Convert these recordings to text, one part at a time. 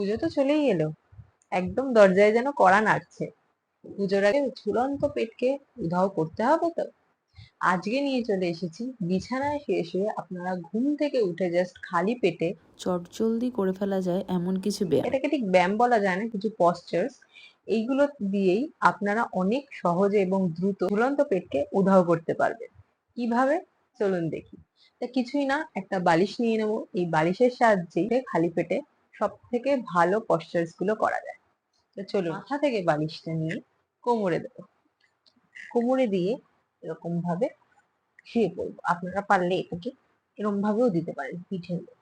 পুজো তো চলেই এলো। একদম দরজায় যেন কড়া নাড়ছে। পুজোর আগে ঝুলন্ত পেটকে উধাও করতে হবে তো। আজকে নিয়ে চলে এসেছি। বিছানায় শুয়ে শুয়ে আপনারা ঘুম থেকে উঠে জাস্ট খালি পেটে চটজলদি করে ফেলা যায় এমন কিছু ব্যায়াম। এটাকে ঠিক ব্যায়াম বলা যায় না কিছু পশ্চার্স এইগুলো দিয়েই আপনারা অনেক সহজে এবং দ্রুত ঝুলন্ত পেটকে উধাও করতে পারবেন। কীভাবে? চলুন দেখি। তা কিছুই না একটা বালিশ নিয়ে নেব। এই বালিশের সাহায্যেই খালি পেটে সব থেকে ভালো পশ্চার্সগুলো করা যায়। তো চলুন মাথা থেকে বালিশটা নিয়ে কোমরে দেবো। কোমরে দিয়ে এরকম ভাবে শুয়ে পড়ব। আপনারা পারলে এটাকে এরকম ভাবেও দিতে পারেন উপর,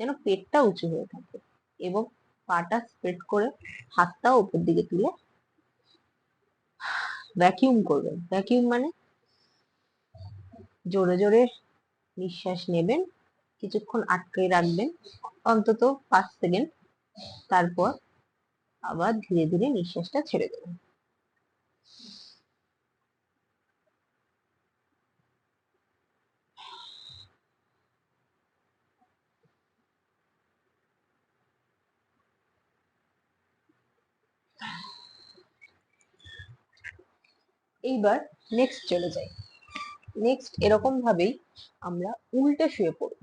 যেন পেটটা উঁচু হয়ে থাকে এবং পাটা স্প্রেড করে হাতটাও উপর দিকে তুলে ভ্যাকিউম করবেন। ভ্যাকিউম মানে জোরে জোরে নিঃশ্বাস নেবেন। কিছুক্ষণ আটকে রাখবেন, অন্তত পাঁচ সেকেন্ড। তারপর আবার ধীরে ধীরে নিঃশ্বাসটা ছেড়ে দেবেন। এইবার নেক্সট চলে যাই। নেক্সট এরকম ভাবেই আমরা উল্টে শুয়ে পড়ব।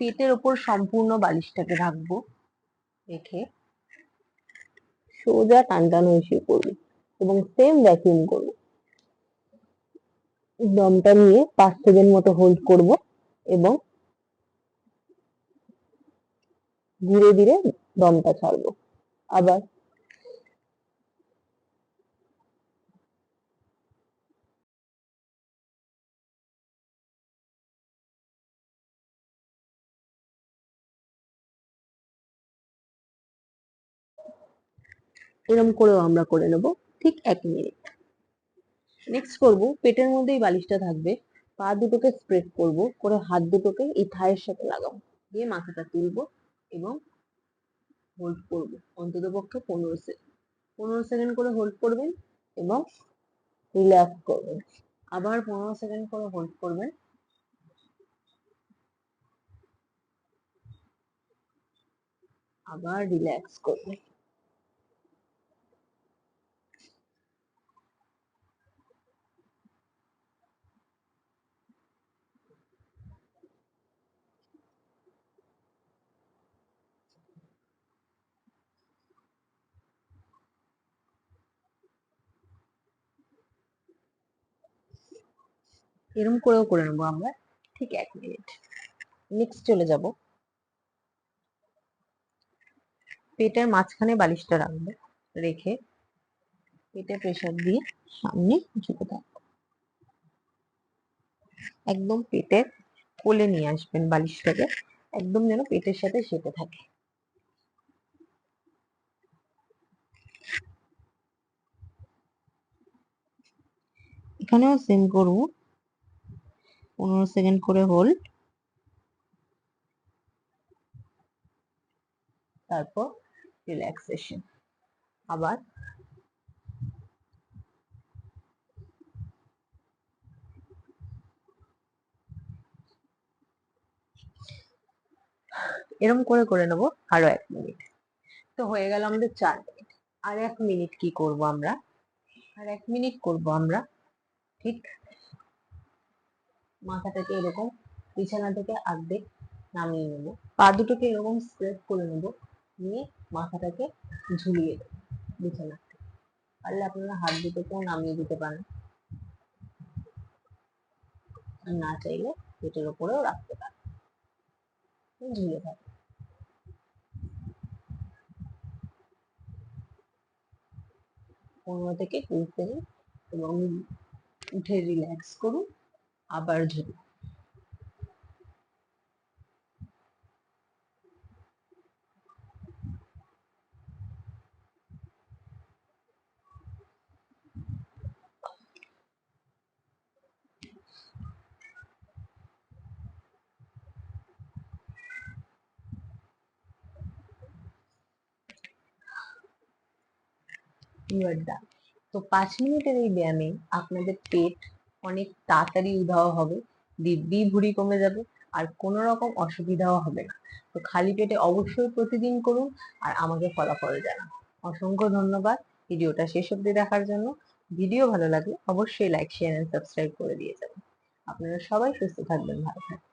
পেটের ওপর সম্পূর্ণ বালিশটাকে রাখব রেখে সোজা টান টান হয়ে করব এবং সেম ভ্যাকিউম করব। দমটা নিয়ে পাঁচ সেকেন্ড মতো হোল্ড করব এবং ধীরে ধীরে দমটা ছাড়বো। আবার এরকম করেও আমরা করে নেব, ঠিক এক মিনিট। নেক্সট করব, পেটের মধ্যেই বালিশটা থাকবে, পা দুটোকে স্প্রেড করব, করে হাত দুটোকে এই থায়ের সাথে লাগাবো, দিয়ে মাথাটা তুলবো এবং হোল্ড করব অন্তত পক্ষে পনেরো সেকেন্ড পনেরো সেকেন্ড করে হোল্ড করবেন এবং রিল্যাক্স করবেন। আবার পনেরো সেকেন্ড করে হোল্ড করবেন। আবার রিল্যাক্স করবেন। এরকম করেও করে নেব আমরা। ঠিক এক মিনিট। নেক্সট চলে যাব। পেটের মাঝখানে বালিশটা রাখব, রেখে পেটে প্রেসার দিয়ে সামনে ঝুঁকে থাকব। একদম পেটের কোলে নিয়ে আসবেন বালিশটাকে, একদম যেন পেটের সাথে সেটে থাকে। এখানেও সেম করব। পনেরো সেকেন্ড করে হোল্ড। তারপর রিল্যাক্সেশন। আবার এরকম করে করে নেব আরও এক মিনিট। তো হয়ে গেল আমাদের চার মিনিট। আর এক মিনিট কি করব আমরা? আর এক মিনিট করব আমরা, ঠিক? মাথাটাকে এরকম বিছানা থেকে অর্ধেক নামিয়ে নেব। পা দুটোকে এরকম স্প্রেড করে নেব, নিয়ে মাথাটাকে ঝুলিয়ে দেবো বিছানা পারলে আপনারা হাত দুটোকেও নামিয়ে দিতে পারেন। না চাইলে পেটের ওপরেও রাখতে পারেন। ঝুলে থাকে পনেরো থেকে কুড়ি সেকেন্ড এবং উঠে রিল্যাক্স করুন। আবার ঝুলুন you are done. তো পাঁচ মিনিটের এই ব্যায়ামে আপনাদের পেট অনেক তাড়াতাড়ি উধাও হবে, দিব্যি ভুঁড়ি কমে যাবে আর কোনো রকম অসুবিধাও হবে না। তো খালি পেটে অবশ্যই প্রতিদিন করুন আর আমাকে ফলাফল জানান। অসংখ্য ধন্যবাদ। ভিডিওটা শেষ অব্দি দেখার জন্য। ভিডিও ভালো লাগলে অবশ্যই লাইক শেয়ার এন্ড সাবস্ক্রাইব করে দিয়ে যাবেন। আপনারা সবাই সুস্থ থাকবেন, ভালো থাকবেন।